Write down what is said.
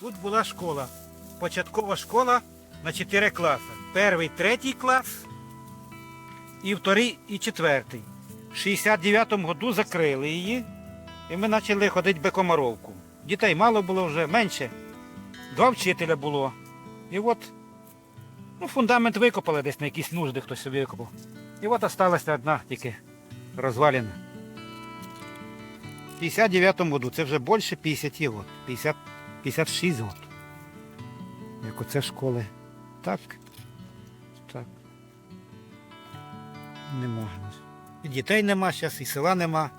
Тут була школа. Початкова школа на 4 класи. Перший, третій клас і вторий і четвертий. В 69-му году закрили її, і ми почали ходити бекомаровку. Дітей мало було вже, менше. Два вчителя було. І от ну, фундамент викопали десь на якісь нужди, хтось викопав. І от осталася одна тільки розвалена. В 59-му году, це вже більше 50 років, 50, 56 років. Як оце школи. Так. Так. Нема. І дітей нема зараз, і села нема.